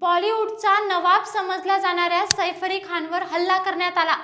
बॉलिवूडचा नवाब समजला जाणाऱ्या सैफ अली खानवर हल्ला करण्यात आला.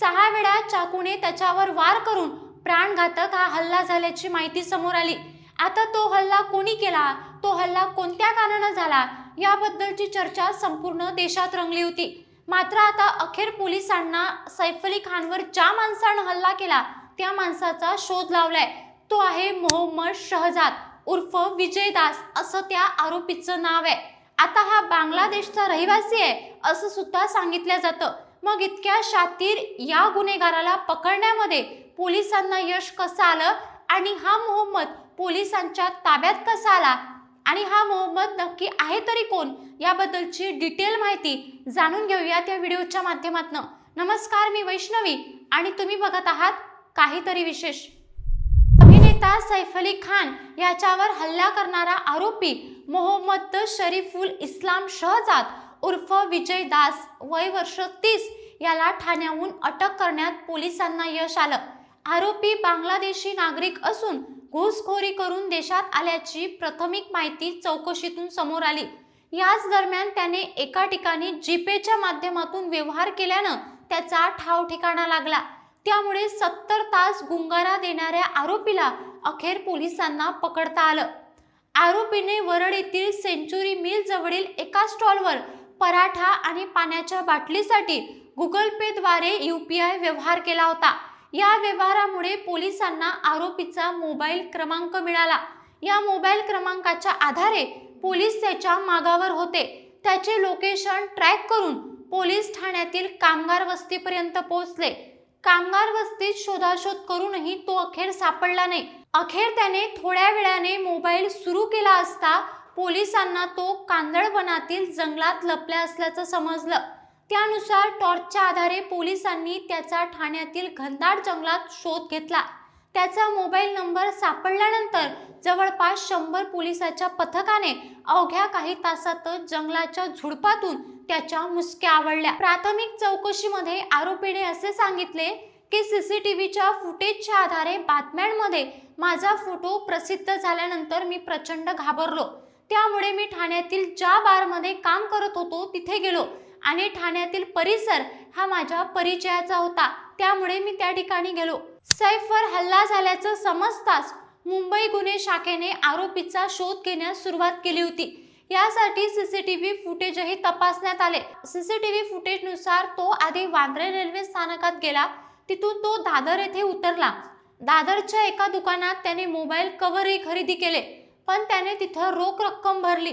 सहा वेळा चाकूने त्याच्यावर वार करून प्राणघातक हा हल्ला झाल्याची माहिती समोर आली. आता तो हल्ला कोणी केला? तो हल्ला कोणत्या कारणानं झाला? याबद्दलची चर्चा संपूर्ण देशात रंगली होती. मात्र आता अखेर पोलिसांना सैफ अली खानवर ज्या माणसानं हल्ला केला त्या माणसाचा शोध लावलाय. तो आहे मोहम्मद शहजाद उर्फ विजय दास असं त्या आरोपीचं नाव आहे. आता हा बांगलादेशचा रहिवासी आहे असं सुद्धा सांगितलं जातं. मग इतक्या शातीर या गुन्हेगाराला पकडण्यामध्ये पोलिसांना यश कसं आलं? आणि हा मोहम्मद पोलिसांच्या ताब्यात कसा आला? आणि हा मोहम्मद नक्की आहे तरी कोण? याबद्दलची डिटेल माहिती जाणून घेऊया त्या व्हिडिओच्या माध्यमातून. नमस्कार मी वैष्णवी आणि तुम्ही बघत आहात काहीतरी विशेष. अभिनेता सैफ अली खान याच्यावर हल्ला करणारा आरोपी मोहम्मद शरीफुल इस्लाम शहजाद उर्फ विजय दास वय वर्ष तीस याला ठाण्याहून अटक करण्यात पोलिसांना यश आलं. आरोपी बांगलादेशी नागरिक असून घुसखोरी करून देशात आल्याची प्राथमिक माहिती चौकशीतून समोर आली. याच दरम्यान त्याने एका ठिकाणी जीपेच्या माध्यमातून व्यवहार केल्यानं त्याचा ठाव ठिकाणा लागला. त्यामुळे सत्तर तास गुंगारा देणाऱ्या आरोपीला अखेर पोलिसांना पकडता आलं. आरोपीने वरड येथील सेंचुरी मिल जवळील एका स्टॉलवर पराठा आणि पाण्याच्या बाटलीसाठी गुगल पेद्वारे यू पी आय व्यवहार केला होता. या व्यवहारामुळे पोलिसांना आरोपीचा मोबाईल क्रमांक मिळाला. या मोबाईल क्रमांकाच्या आधारे पोलीस त्याच्या मागावर होते. त्याचे लोकेशन ट्रॅक करून पोलीस ठाण्यातील कामगार वस्तीपर्यंत पोहोचले. कामगार वस्तीत शोधाशोध करूनही तो अखेर सापडला नाही. अखेर त्याने थोड्या वेळाने मोबाईल सुरू केला असता पोलिसांना तो कांदळवनातील जंगलात लपल्या असल्याचं समजलं. त्यानुसार टॉर्चच्या आधारे पोलिसांनी त्याचा ठाण्यातील घनदाट जंगलात शोध घेतला. त्याचा मोबाईल नंबर सापडल्यानंतर जवळपास शंभर पोलिसाच्या पथकाने अवघ्या काही तासातच जंगलाच्या झुडपातून त्याच्या मुसक्या आवडल्या. प्राथमिक चौकशीमध्ये आरोपीने असे सांगितले की सी सी टी व्हीच्या फुटेजच्या आधारे बातम्यांमध्ये माझा फोटो प्रसिद्ध झाल्यानंतर मी प्रचंड घाबरलो. त्यामुळे मी ठाण्यातील ज्या बारमध्ये काम करत होतो तिथे गेलो आणि ठाण्यातील परिसर हा माझ्या परिचयाचा होता. त्यामुळे मी त्या ठिकाणी गेलो. सैफवर हल्ला झाल्याचं समजताच मुंबई गुन्हे शाखेने आरोपीचा शोध घेण्यास सुरुवात केली होती. यासाठी सीसीटीव्ही फुटेजही तपासण्यात आले. सीसीटीव्ही फुटेजनुसार तो आधी वांद्रे रेल्वे स्थानकात गेला. तिथून तो दादर येथे उतरला. दादरच्या एका दुकानात त्याने मोबाईल कव्हरही खरेदी केले पण त्याने तिथं रोख रक्कम भरली.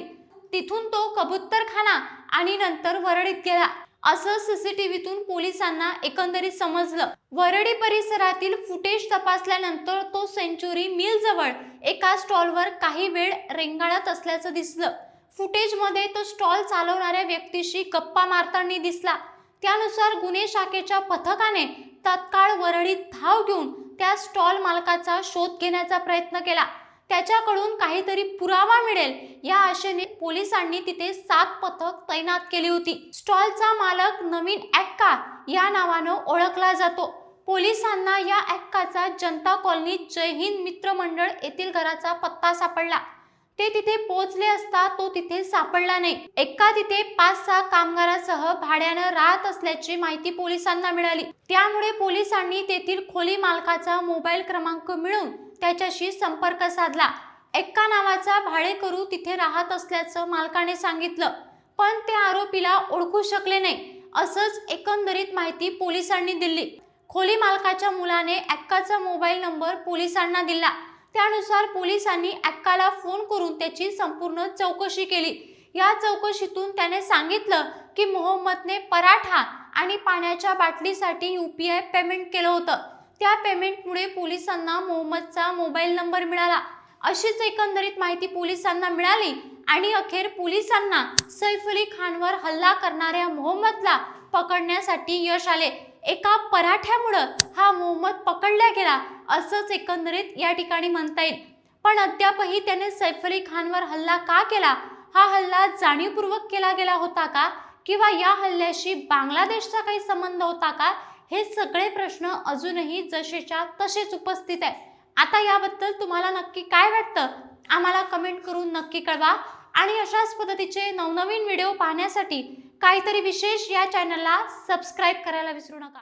तिथून तो कबुतरखाना आणि नंतर वरळीत गेला. असं सीसीटीव्हीतून पोलिसांना एकंदरीत समजलं. वरडी परिसरातील फुटेज तपासल्यानंतर तो सेंचुरी मिल जवळ एका स्टॉलवर काही वेळ रेंगाळत असल्याचं दिसलं. फुटेजमध्ये तो स्टॉल चालवणाऱ्या व्यक्तीशी गप्पा मारताना दिसला. त्यानुसार गुन्हे शाखेच्या पथकाने तत्काळ वरळीत धाव घेऊन त्या स्टॉल मालकाचा शोध घेण्याचा प्रयत्न केला. त्याच्याकडून काहीतरी पुरावा मिळेल या आशेने पोलिसांनी तिथे सात पथक तैनात केली होती. स्टॉलचा मालक नवीन ॲक्का या नावानं ओळखला जातो. पोलिसांना या ॲक्काचा जनता कॉलनी जय हिंद मित्र मंडळ येथील घराचा पत्ता सापडला. ते तिथे पोहोचले असता तो तिथे सापडला नाही. एका तिथे पाच सहा कामगारासह भाड्यानं राहत असल्याची माहिती पोलिसांना मिळाली. त्यामुळे पोलिसांनी तेथील खोली मालकाचा मोबाईल क्रमांक मिळवून त्याच्याशी संपर्क साधला. एक्का नावाचा भाडेकरू तिथे राहत असल्याचं मालकाने सांगितलं. पण त्या आरोपीला ओळखू शकले नाही असंच एकंदरीत माहिती पोलिसांनी दिली. खोली मालकाच्या मुलाने एक्काचा मोबाईल नंबर पोलिसांना दिला. त्यानुसार पोलिसांनी अक्काला फोन करून त्याची संपूर्ण चौकशी केली. या चौकशीतून त्याने सांगितलं की मोहम्मदने पराठा आणि पाण्याच्या बाटलीसाठी यू पी आय पेमेंट केलं होतं. त्या पेमेंटमुळे पोलिसांना मोहम्मदचा मोबाईल नंबर मिळाला. अशीच एकंदरीत माहिती पोलिसांना मिळाली आणि अखेर पोलिसांना सैफ अली खानवर हल्ला करणाऱ्या मोहम्मदला पकडण्यासाठी यश आले. एका पराठ्यामुळं हा मोहम्मद पकडला गेला असंच एकंदरीत या ठिकाणी म्हणता येईल. पण अद्यापही त्याने सैफ अली खानवर हल्ला का केला? हा हल्ला जाणीवपूर्वक केला गेला होता का? किंवा या हल्ल्याशी बांगलादेशचा काही संबंध होता का? हे सगळे प्रश्न अजूनही जसेच्या तसेच उपस्थित आहे आता याबद्दल तुम्हाला नक्की काय वाटतं? आम्हाला कमेंट करून नक्की कळवा. आणि अशाच पद्धतीचे नवनवीन व्हिडिओ पाहण्यासाठी काहीतरी विशेष या चॅनलला सबस्क्राईब करायला विसरू नका.